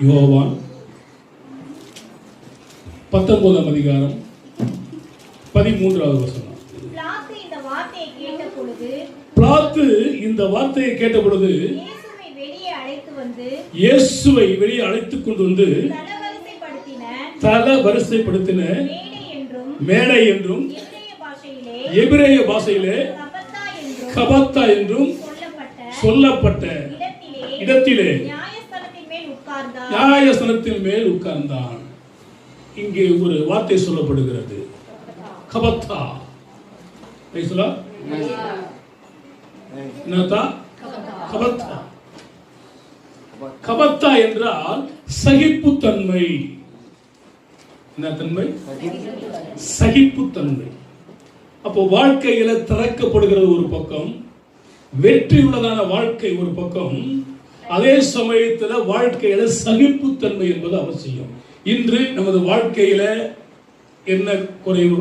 யோவான் பத்தொன்பதாம் அதிகாரம் பதிமூன்றாவது வசனம். பிளாத்து இந்த வார்த்தையை கேட்ட பொழுது இயேசுவை வெளியே அழைத்து கொண்டு வந்து தல வரிசைப்படுத்தின மேடை என்றும் எபிரேய பாஷையிலே கபத்தா என்றும் சொல்லப்பட்ட இடத்திலே நியாயசனத்தின் மேல் உட்கார்ந்தான். இங்கே ஒரு வார்த்தை சொல்லப்படுகிறது. கபத்தா. என்னதா கபத்தா. கபத்தா என்றால் சகிப்புத்தன்மை. என்ன தன்மை? சகிப்புத்தன்மை. அப்போ வாழ்க்கையில திறக்கப்படுகிறது ஒரு பக்கம் வெற்றி உள்ளதான வாழ்க்கை ஒரு பக்கம் அதே சமயத்தில் வாழ்க்கையில சகிப்புத்தன்மை என்பது அவசியம். இன்று நமது வாழ்க்கையில என்ன குறைவு?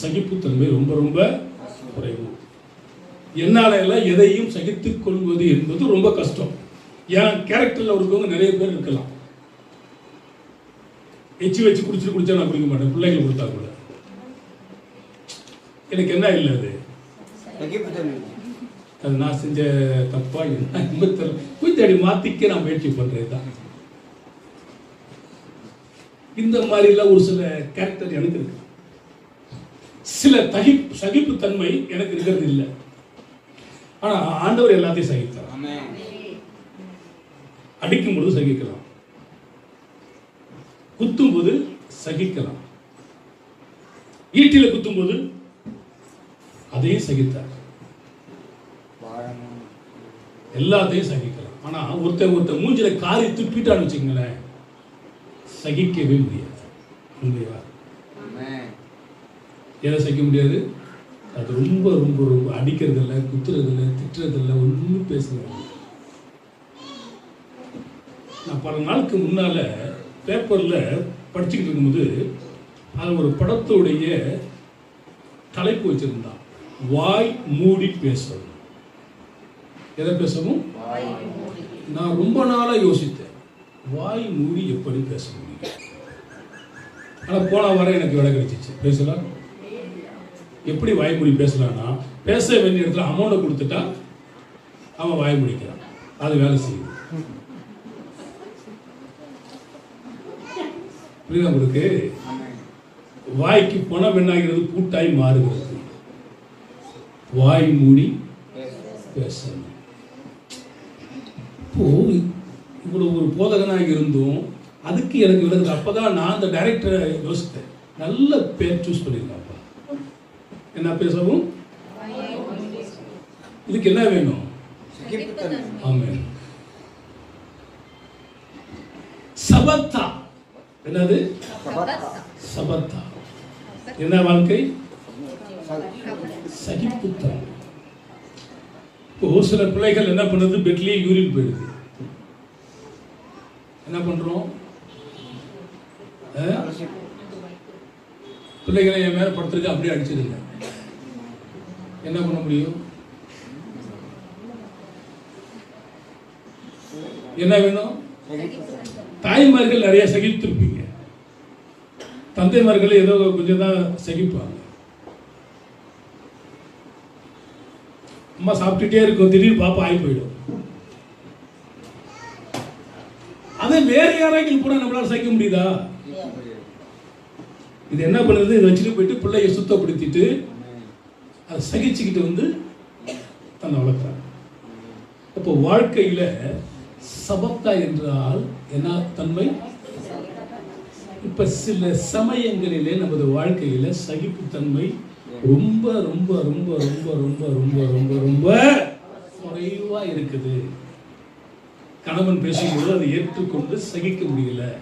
சகிப்புத்தன்மை ரொம்ப ரொம்ப குறைவு. என்னால எல்லாம் எதையும் சகித்துக் கொள்வது என்பது ரொம்ப கஷ்டம். என் கேரக்டர்ல இருக்கவங்க நிறைய பேர் இருக்கலாம். எச்சி வச்சு குடிச்சிட்டு குடிச்சா நான் குடிக்க மாட்டேன். பிள்ளைகள் கொடுத்தா கூட. எனக்கு என்ன இல்லை அது? அது நான் செஞ்ச தப்பா என்ன? என்பது தெரியல. மாத்திக்க நான் முயற்சி பண்றது தான் இந்த மாதிரிலாம் ஒரு சில கேரக்டர் எனக்கு இருக்கு. சில சகிப்பு சகிப்புத்தன்மை எனக்கு இருக்கிறது இல்லை. ஆனா ஆண்டவர் எல்லாத்தையும் சகித்தார். அடிக்கும் பொழுது சகிக்கலாம். குத்தும் போது சகிக்கலாம். ஈட்டில குத்தும் போது அதையும் சகித்தார். எல்லாத்தையும் சகிக்கலாம். ஆனா ஒருத்தன் ஒருத்தன் மூஞ்சில காரி துப்பிட்டான்னு வச்சுங்களேன் சகிக்கவே முடியாது. உண்மையா? எதை சகிக்க முடியாது? அது ரொம்ப ரொம்ப ரொம்ப அடிக்கிறது இல்லை குத்துறது இல்லை திட்டுறது இல்லை ஒன்றும் பேசுறது நான் பல நாளுக்கு முன்னால பேப்பர்ல படிச்சுக்கிட்டு இருக்கும்போது அது ஒரு படத்துடைய தலைப்பு வச்சிருந்தான். வாய் மூடி பேசணும் எதை பேசணும்? நான் ரொம்ப நாளா யோசித்தேன். வாய் மூடி எப்படி பேச முடியும்? ஆனா போன வாரம் எனக்கு விலை கிடைச்சிச்சு பேசலாம்? எப்படி வாய் மூடி பேசலாம்னா பேச வேண்டிய இடத்துல அமௌண்ட்டை கொடுத்துட்டா அவன் வாய் முடிக்கிறான். அது வேலை செய்யுது. புரியுதா உங்களுக்கு? வாய்க்கு பணம் என்னாகிறது பூட்டாய் மாறுகிறது. வாய் மூடி பேசணும். அப்போது இவ்வளோ ஒரு போதகனாக இருந்தும் அதுக்கு எனக்கு விளங்குது. அப்பதான் நான் அந்த டைரக்டரை யோசித்தேன். நல்ல பேர் சூஸ் பண்ணியிருக்காப்பா. என்ன பேசவும்? இதுக்கு என்ன வேணும்? ஆமாம் சபத்தா. என்னது? சபத்தா. என்ன வாழ்க்கை? சகிப்புத்தன் ஒரு சில பிள்ளைகள் என்ன பண்ணுது? பெட்லேயே யூரின் போயிடுது. என்ன பண்ணுறோம் பிள்ளைகளை என் மேலே படுத்துருக்கு அப்படியே அடிச்சிருங்க என்ன பண்ண முடியும்? என்ன வேணும்? தாய்மார்கள் நிறைய சகித்திருப்பீங்க. தந்தைமார்கள் ஏதோ கொஞ்சம் தான் சகிப்பாங்க. அம்மா சாப்பிட்டுட்டே இருக்கும். திடீர்னு பாப்பா ஆகி போயிடும். அதை வேற யாராவது கூட நம்மளால சகிக்க முடியுதா? இது என்ன பண்ணுறது இதை வச்சுட்டு போயிட்டு பிள்ளைய சுத்தப்படுத்திட்டு அதை சகிச்சுக்கிட்டு வந்து தன்னை வளர்க்குறாங்க அப்போ வாழ்க்கையில் சபத்தா என்றால் என்ன தன்மை? இப்போ சில சமயங்களிலே நமது வாழ்க்கையில் சகிப்புத்தன்மை ரொம்ப ரொம்ப ரொம்ப ரொம்ப ரொம்ப ரொம்ப ரொம்ப ரொம்ப குறைவா இருக்குது. கணவன் பேசும்போது அதை ஏற்றுக்கொண்டு சகிக்க முடியல.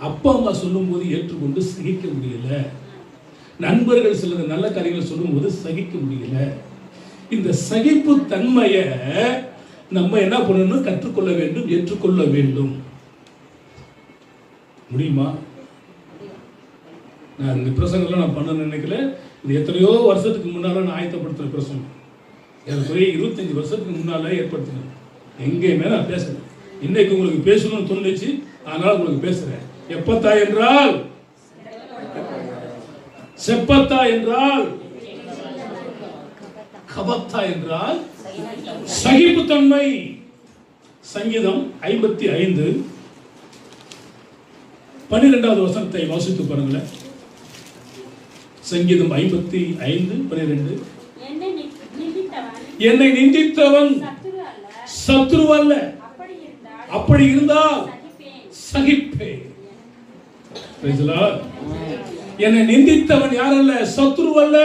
அப்பா அம்மா சொல்லும்போது ஏற்றுக்கொண்டு சகிக்க முடியல. நண்பர்கள் சில நல்ல காரியங்களை சொல்லும்போது சகிக்க முடியல. இந்த சகிப்பு தன்மையை நம்ம என்ன பண்ணணும்? கற்றுக்கொள்ள வேண்டும் ஏற்றுக்கொள்ள வேண்டும். முடியுமா? நான் இந்த பிரசங்கெல்லாம் நான் பண்ண நினைக்கல. இது எத்தனையோ வருஷத்துக்கு முன்னால் நான் ஆயத்தப்படுத்துற பிரசங்கம். எனக்கு இருபத்தஞ்சி வருஷத்துக்கு முன்னால ஏற்படுத்தினேன் எங்கேயுமே நான் பேசுகிறேன் இன்னைக்கு உங்களுக்கு பேசணும்னு தோணுச்சு அதனால உங்களுக்கு பேசுறேன். எப்பத்தா என்றால்? செப்பத்தா என்றால்? கபத்தா என்றால்? சகிப்புத்தன்மை. சங்கீதம் ஐம்பத்தி ஐந்து. பன்னிரெண்டாவது வசனத்தை வாசித்து பாருங்களேன். சங்கீதம் ஐம்பத்தி ஐந்து பன்னிரெண்டு. என்னை நிந்தித்தவன் என்னை நிந்தித்தவன் சத்துரு அல்ல சத்ரு அல்ல அப்படி இருந்தால் Lord. என்னை நிந்தித்தவன் யாரல்ல? சத்ரு அல்ல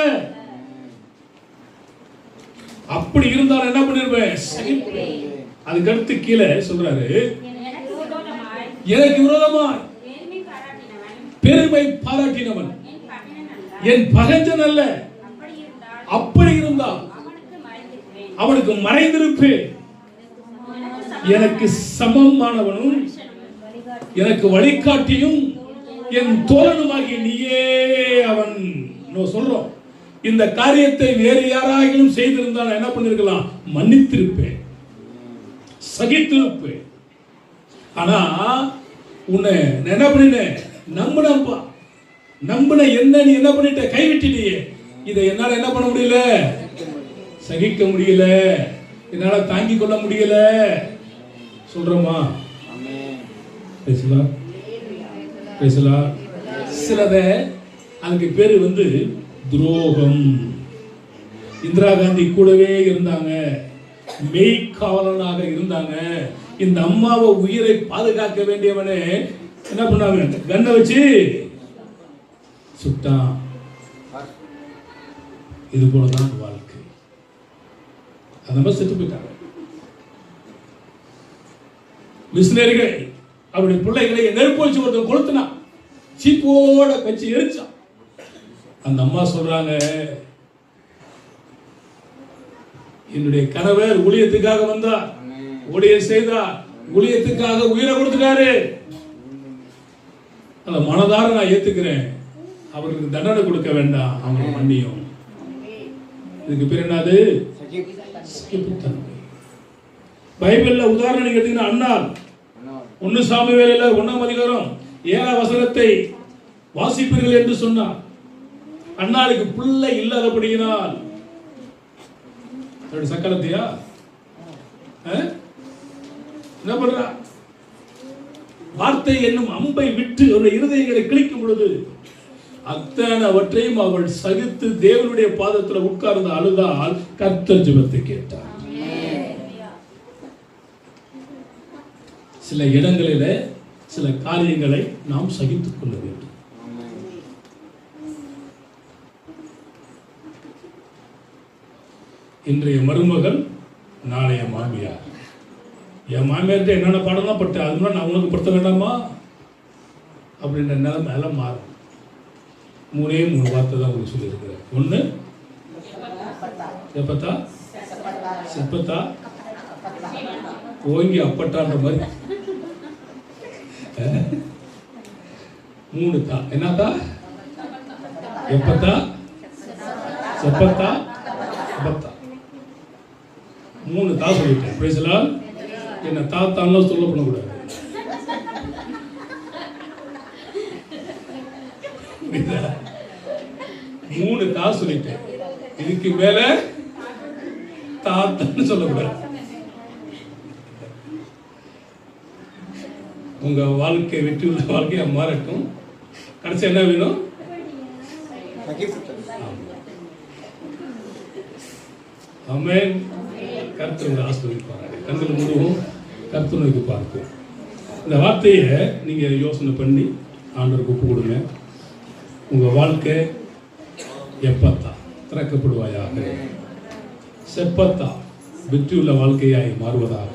அப்படி இருந்தால் என்ன பண்ணிருப்பேன் சகிப்பேன். அதுக்கடுத்து கீழே சொல்றாரு எனக்கு விரோதமாய். பெருமை பாராட்டினவன். என் பகைவன் அல்ல. என் பகஞ்சன் அல்ல அப்படி இருந்தால் அவனுக்கு மறைந்திருப்பேன். எனக்கு சமமானவனும் எனக்கு வழிகாட்டியும் என் தோழனுமாகிய நீயே அவன். சொல்றோம். இந்த காரியத்தை வேறு யாராகிலும் செய்திருந்தால் என்ன பண்ணிருக்கலாம்? மன்னித்திருப்பேன். சகித்திருப்பேன். ஆனா உன்னை என்ன பண்ணினேன்? நம்பினப்பா நம்பின என்ன நீ என்ன பண்ணிட்ட? கைவிட்டியே இதை என்னால என்ன பண்ண முடியல? சகிக்க முடியல. என்னால தாங்கிக் கொள்ள முடியல. சொல்றோமா? பேசலாம். பேசலாம். சிலத அதுக்கு பேரு வந்து துரோகம். இந்திரா காந்தி கூடவே இருந்தாங்க. மெய்க்காவலனாக இருந்தாங்க. இந்த அம்மாவை உயிரை பாதுகாக்க வேண்டியவனே என்ன பண்ணாங்க? கண்ணை வச்சு சுட்டான் இது போலதான் வாழ்க்கை. அந்த மாதிரி செத்து போயிட்டாங்க. மிஷினரிகள் அவருடைய பிள்ளைகளை நெருப்பு வச்சு ஒருத்தன் கொளுத்துனா சீப்போட வச்சு எரிச்சான். அந்த அம்மா சொல்றாங்க என்னுடைய கணவர் ஊழியத்துக்காக வந்தார் ஊழியம் செய்தார் ஊழியத்துக்காக உயிரை கொடுத்துட்டாரு. அந்த மனதார நான் ஏத்துக்கிறேன். அவருக்கு தண்டனை கொடுக்க வேண்டாம். அவங்க மன்னியும். இதுக்கு பேர் என்னது? பைபிள்ல உதாரணம் எடுத்தீங்கன்னா அண்ணால் ஒன்னு சாமுவேலில ஒன்னாம் அதிகாரம் ஏழாம் வசனத்தை வாசிப்பீர்கள் என்று சொன்னார். அண்ணாளுக்கு பிள்ளை இல்லாதபடியினால். சக்கரத்தையா? என்ன பண்றா? வார்த்தை என்னும் அம்பை விட்டு அவருடைய இருதயங்களை கிழிக்கும் பொழுது அத்தனை அவற்றையும் அவள் சகித்து தேவனுடைய பாதத்தில் உட்கார்ந்து அழுதால் கர்த்தர் ஜபத்தை கேட்டார். சில இடங்களில சில காரியங்களை நாம் சகித்துக் கொள்ள வேண்டும். இன்றைய மருமகள் நாளைய மாமியார். என் மாமியார்கிட்ட என்னென்ன பாடம் தான் பட்டேன் அது மாதிரி நான் உனக்கு படுத்த வேண்டாமா? அப்படின்ற நிலைமை எல்லாம் மாறும். மூணே மூணு வார்த்தை தான் உங்களுக்கு சொல்லியிருக்கிறேன். ஒன்று எப்பத்தா? செப்பத்தா? ஓங்கி அப்பட்டான்ற மாதிரி. மூணு தா என்னத்தா? எப்பத்தா? செப்பத்தா? அப்பத்தா. மூணு தா சொல்லிட்டேன். பேசலாம். என்ன தாத்தான்லாம் சொல்ல பண்ணக்கூடாது புரியுதா? மூணு தான் சொல்லிட்டேன். இதுக்கு மேல தாத்தான்னு சொல்லக்கூடாது. உங்க வாழ்க்கை வெற்றி உள்ள வாழ்க்கையா மாறட்டும். கடைசி என்ன வேணும்? அமேன் கருத்து உங்களை ஆஸ்வதிப்பாங்க கண்கள் முழுவதும் கருத்து நோக்கி பார்க்கும் இந்த வார்த்தையை நீங்கள் யோசனை பண்ணி ஆண்டவருக்கு ஒப்பு கொடுங்க. உங்கள் வாழ்க்கை எப்பத்தா? திறக்கப்படுவாயாக. செப்பத்தா வெற்றியுள்ள வாழ்க்கையாய் மாறுவதாக.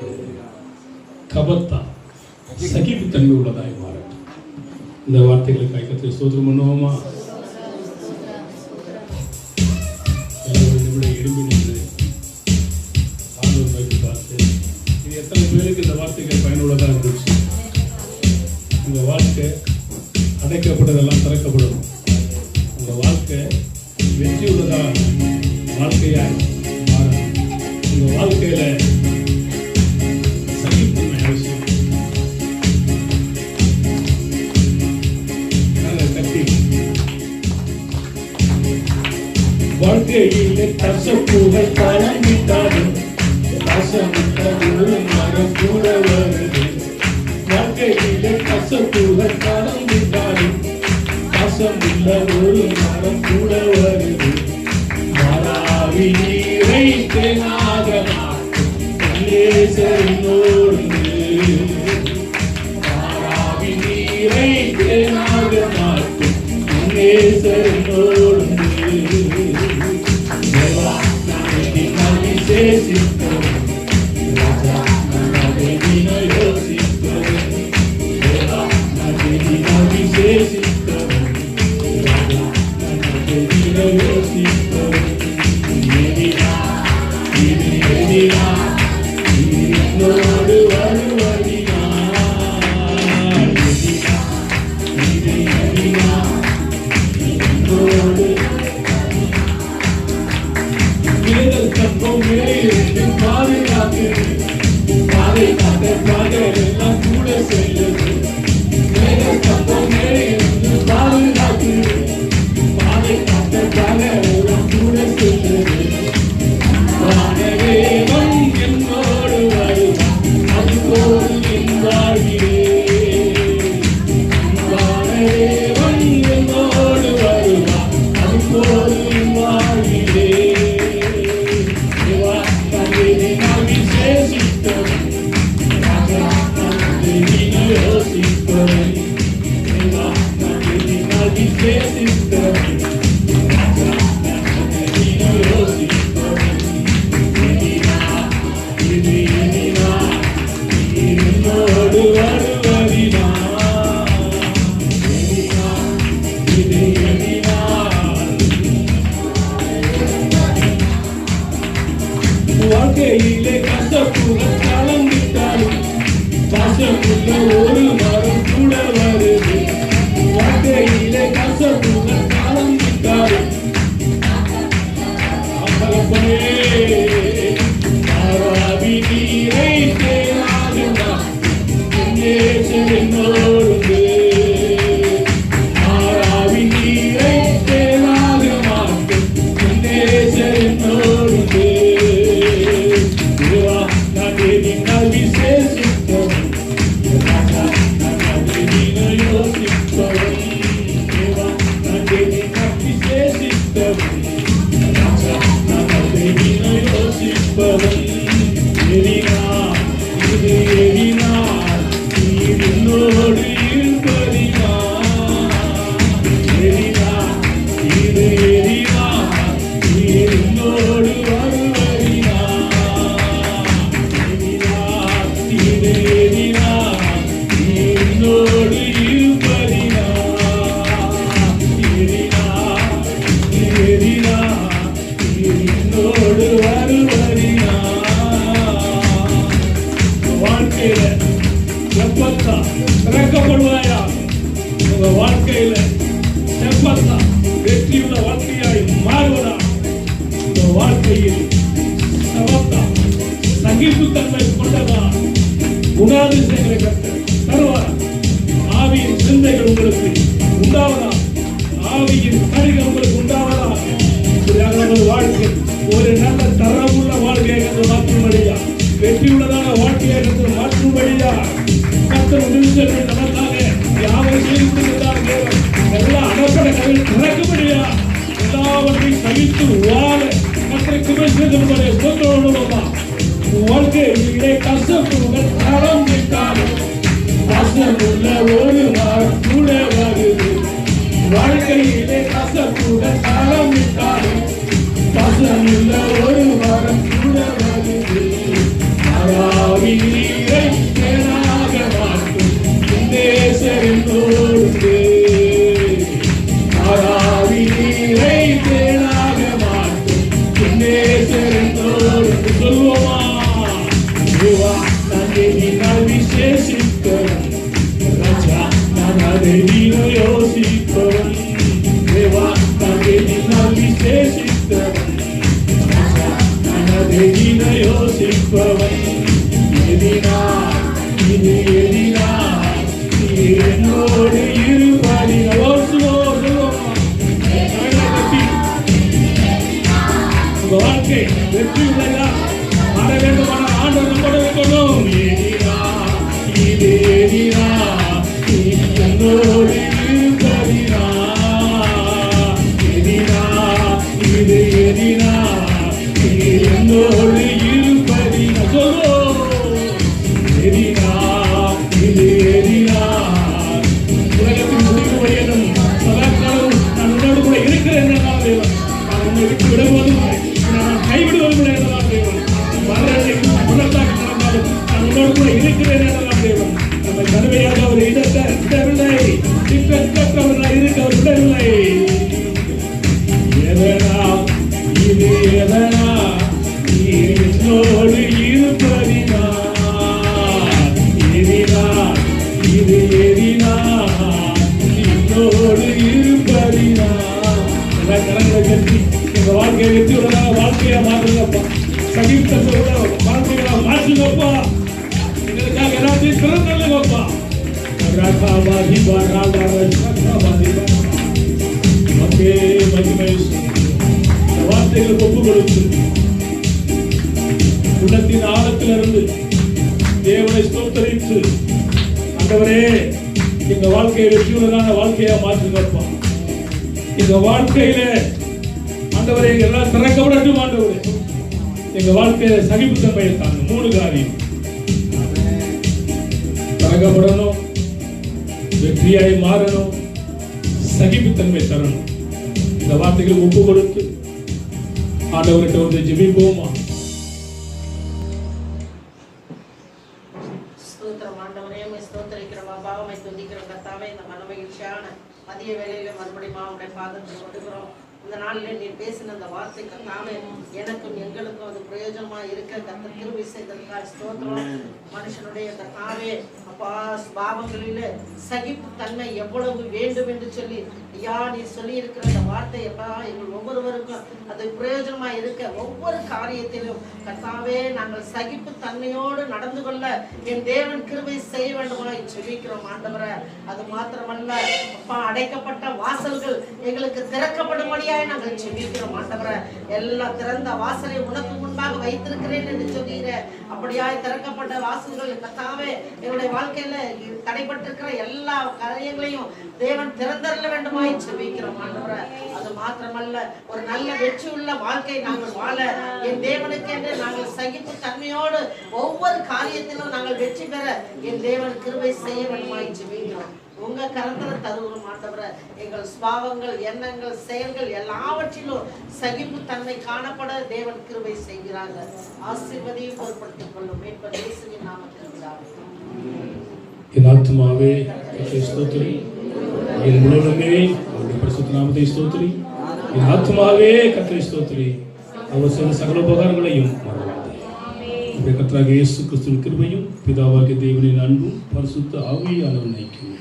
கபத்தா சகிப்புத்தன்மை உள்ளதாய் மாறட்டும். இந்த வார்த்தைகளுக்கு ஐக்கத்தை சோதனம் பண்ணுவோமா? எல்லோரும் நின்று ஆண்டவர் நோக்கி பார்த்து இது எத்தனை பேருக்கு இந்த வார்த்தைகள் பயனுள்ளதாக இருந்துச்சு? இந்த வாழ்க்கை அடைக்கப்பட்டதெல்லாம் Querida, paso, cuba, el paraná. Body further திறப்பத்தா திறக்கப்படுவாயா உங்க வாழ்க்கையில செப்பத்தா வெற்றியுள்ள வாழ்க்கையாய் மாறுவதா? உங்க வாழ்க்கையில் சமத்தா சகிப்புத்தன்மை கொண்டதா? குணாதிசயங்களை கற்று தருவாரா? ஆவியின் சிந்தைகள் உங்களுக்கு உண்டாவதா? ஆவியின் கருகள் உங்களுக்கு உண்டாவதா? இப்படியாக வாழ்க்கை ஒரு நல்ல தரமுள்ள வாழ்க்கையை மாற்றும் வழியா வெற்றியுள்ளதான வாழ்க்கையை மாற்றும் வழியா கத்தர் உதவிகளை நடத்தாக யாவரையும் எல்லா அகப்படங்கள் நடக்கும்படியா எல்லாவற்றையும் சகித்து வாழ கத்தருக்கு நம்முடைய சுதந்திரமா வாழ்க்கையிலே கஷ்டத்துடன் தரம் விட்டாலும் கஷ்டமுள்ள ஒரு கூட வருது வாழ்க்கையிலே கஷ்டத்துடன் தரம் விட்டாலும் கஷ்டமுள்ள ஒரு மாற்றுங்கப்பா சகித்தோட மாற்றுங்கப்பா எங்களுக்காக எல்லாத்தையும் திறந்தல்லுங்கப்பா ராகாவாதி ராகாவாதி நமக்கே மகிமை இந்த ஒப்பு கொடுத்து உள்ளத்தின் ஆழத்திலிருந்து தேவனை ஸ்தோத்தரித்து ஆண்டவரே எங்க வாழ்க்கையை வெற்றியுள்ளதான வாழ்க்கையா மாற்றுங்கப்பா எங்க வாழ்க்கையில ஆண்டவரே எல்லாம் திறக்கப்படட்டும் ஆண்டவரே எங்க வாழ்க்கையில சகிப்புத்தன்மையை தாங்க மூணு காரியம். பழகப்படணும் வெற்றியாய் மாறணும் சகிப்புத்தன்மை தரணும். இந்த வார்த்தைகள் ஒப்பு கொடுத்து ஆண்டவர்கிட்ட வந்து ஜெபிப்போமா? மதிய வேலையில மறுபடியும் அவங்களுடைய பாதத்தில் கொடுக்கிறோம் இந்த நாளில் நீ பேசின அந்த வார்த்தை கர்த்தாவே எனக்கும் எங்களுக்கும் அது பிரயோஜனமா இருக்க கத்த திருவி செய்ததற்காக ஸ்தோத்திரம். மனுஷனுடைய கர்த்தாவே அப்பா பாவங்களில சகிப்பு தன்மை எவ்வளவு வேண்டும் என்று சொல்லி ஐயா நீ சொல்லி இருக்கிற அந்த வார்த்தை அப்பா எங்கள் ஒவ்வொருவருக்கும் அது பிரயோஜனமா இருக்க ஒவ்வொரு காரியத்திலும் கர்த்தாவே நாங்கள் சகிப்பு தன்மையோடு நடந்து கொள்ள என் தேவன் கிருபை செய்ய வேண்டுமா சொல்லிக்கிறோம் ஆண்டவரை. அது மாத்திரமல்ல அப்பா அடைக்கப்பட்ட வாசல்கள் எங்களுக்கு திறக்கப்படும்படியாய் நாங்கள் செபிக்கிறோம் ஆண்டவரை எல்லா திறந்த வாசலை உனக்கு முன்பாக வைத்திருக்கிறேன் என்று சொல்லுகிற அப்படியாய் திறக்கப்பட்ட வாசல்கள் கத்தாவே எங்களுடைய வாழ்க்கையில தடைபட்டிருக்கிற எல்லா காரியங்களையும் தேவன் திறந்தரல வேண்டுமாய் செபிக்கிறோம் ஆண்டவரை. அது மாத்திரமல்ல ஒரு நல்ல வெற்றி உள்ள வாழ்க்கை நாங்கள் வாழ என் தேவனுக்கு என்று நாங்கள் சகிப்பு தன்மையோடு ஒவ்வொரு காரியத்திலும் நாங்கள் வெற்றி பெற என் தேவன் கிருபை செய்ய வேண்டுமாய் செபிக்கிறோம். உங்க கரத்துல தருவோம் ஆண்டவரை எங்கள் சுபாவங்கள் எண்ணங்கள் செயல்கள் எல்லாவற்றிலும் சகிப்பு தன்மை காணப்பட தேவன் கிருபை செய்கிறாங்க ஆசீர்வதியும் பொருட்படுத்திக் கொள்ளும் மீட்பர் இயேசுவின் நாமத்தில் என் ஆத்மாவே ஸ்தோத்திரி என் முழுவதுமே அவருடைய பரிசுத்த நாமத்தை ஸ்தோத்திரி. என் ஆத்மாவே கத்திரை ஸ்தோத்திரி. அவர் செய்த சகல உபகாரங்களையும் மறவாதே. இயேசு கிறிஸ்துவின் கிருபையும் பிதாவாகிய தேவனின் அன்பும் பரிசுத்த ஆவியானவன் ஐக்கியம்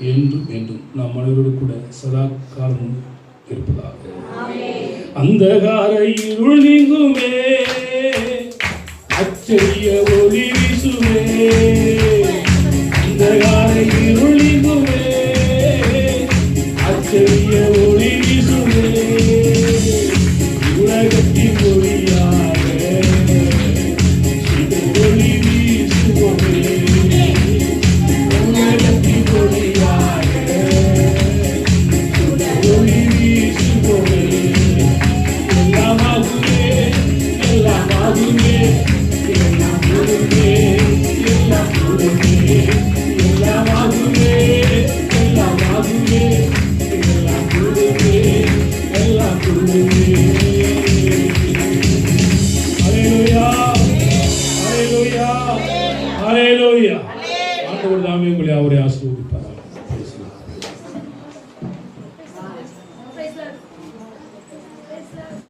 என்றும் என்றும் நம் அனைவரோடு கூட சதா காலமும் இருப்பதாக. அந்தகார இருள் நீங்குமே அச்சரிய ஒளி வீசுமே. அந்தகார இருள்